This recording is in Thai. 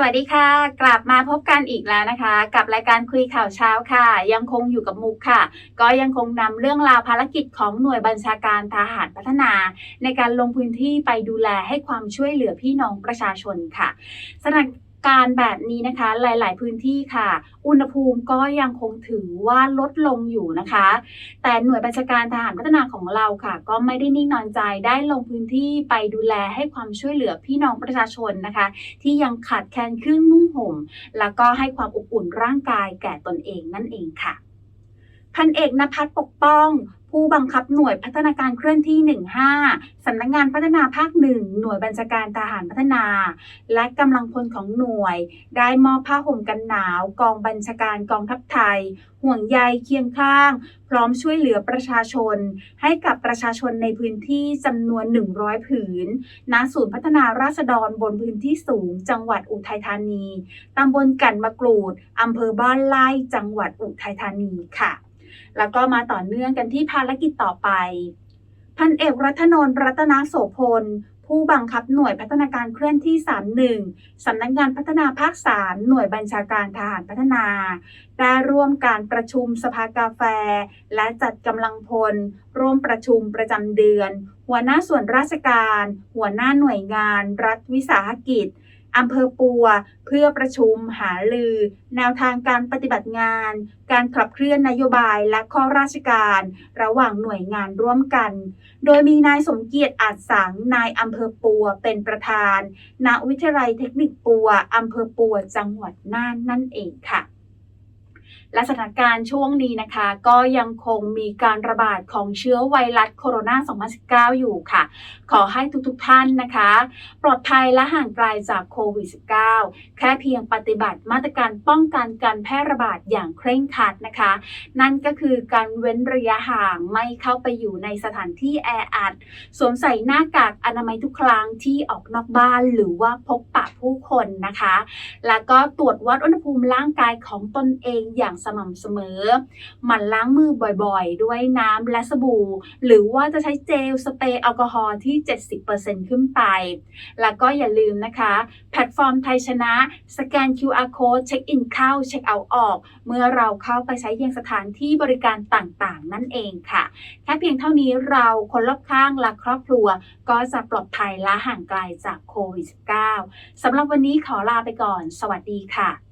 สวัสดีค่ะ กลับมาพบกันอีกแล้วนะคะ กับรายการคุยข่าวเช้าค่ะ ยังคงอยู่กับมุกค่ะ ก็ยังคงนำเรื่องราวภารกิจของหน่วยบัญชาการทหารพัฒนา ในการลงพื้นที่ไปดูแลให้ความช่วยเหลือพี่น้องประชาชนค่ะสถาน การแบบนี้นะคะหลาย ๆ พื้นที่ค่ะ อุณหภูมิก็ยังคงถือว่าลดลงอยู่นะคะ แต่หน่วยบัญชาการทหารพัฒนาของเราค่ะ ก็ไม่ได้นิ่งนอนใจได้ลงพื้นที่ไปดูแลให้ความช่วยเหลือพี่น้องประชาชนนะคะ ที่ยังขาดแคลนเครื่องนุ่งห่ม แล้วก็ให้ความอบอุ่นร่างกายแก่ตนเองนั่นเองค่ะพันเอกนภัสปกป้อง ผู้บังคับหน่วยพัฒนาการเคลื่อนที่ 15 สำนักงานพัฒนาภาคหนึ่งหน่วยบัญชาการทหารพัฒนา และกำลังพลของหน่วย ได้มอบผ้าห่มกันหนาว กองบัญชาการกองทัพไทย ห่วงใยเคียงข้าง พร้อมช่วยเหลือประชาชน ให้กับประชาชนในพื้นที่จำนวน 100 ผืน ณ ศูนย์พัฒนาราษฎรบนพื้นที่สูง จังหวัดอุทัยธานี ตำบลกันมะกรูด อำเภอบ้านไร่จังหวัดอุทัยธานีค่ะ แล้วก็มาต่อเนื่องกันที่ภารกิจต่อไป พันเอกรัตนนรัตนโสพล ผู้บังคับหน่วยพัฒนาการเคลื่อนที่ 31 สำนักงานพัฒนาภาค 3 หน่วยบัญชาการทหารพัฒนา ได้ร่วมการประชุมสภากาแฟ และจัดกำลังพล ร่วมประชุมประจำเดือน หัวหน้าส่วนราชการ หัวหน้าหน่วยงาน รัฐวิสาหกิจ อำเภอปัว เพื่อประชุมหาลือ แนวทางการปฏิบัติงาน การขับเคลื่อนนโยบายและข้อราชการ ระหว่างหน่วยงานร่วมกัน โดยมีนายสมเกียรติอาจสังนายอำเภอปัวเป็นประธาน ณ วิทยาลัยเทคนิคปัวอำเภอปัวจังหวัดน่านนั่นเองค่ะ และสถานการณ์ช่วงนี้นะคะ ก็ยังคงมีการระบาดของเชื้อไวรัสโคโรนา 2019 อยู่ค่ะ ขอให้ทุกๆท่านนะคะ ปลอดภัยและห่างไกลจากโควิด -19 แค่เพียงปฏิบัติมาตรการป้องกันการแพร่ระบาดอย่างเคร่งครัดนะคะ นั่นก็คือการเว้นระยะห่างไม่เข้าไปอยู่ในสถานที่แออัด สวมใส่หน้ากากอนามัยทุกครั้งที่ออกนอกบ้านหรือว่าพบปะผู้คนนะคะ แล้วก็ตรวจวัดอุณหภูมิร่างกายของตนเองอย่างสม่ำเสมอ หมั่นล้างมือบ่อยๆ ด้วยน้ำและสบู่ หรือว่าจะใช้เจลสเปรย์แอลกอฮอล์ที่ 70%ขึ้นไป แล้วก็อย่าลืมนะคะ แพลตฟอร์มไทยชนะ สแกน QR code เช็คอินเข้า เช็คเอาท์ออก เมื่อเราเข้าไปใช้ยังสถานที่บริการต่างๆ นั่นเองค่ะ แค่เพียงเท่านี้เราคนรอบข้างและครอบครัว ก็จะปลอดภัยและห่างไกลจากโควิด -19 สำหรับวันนี้ขอลาไปก่อน สวัสดีค่ะ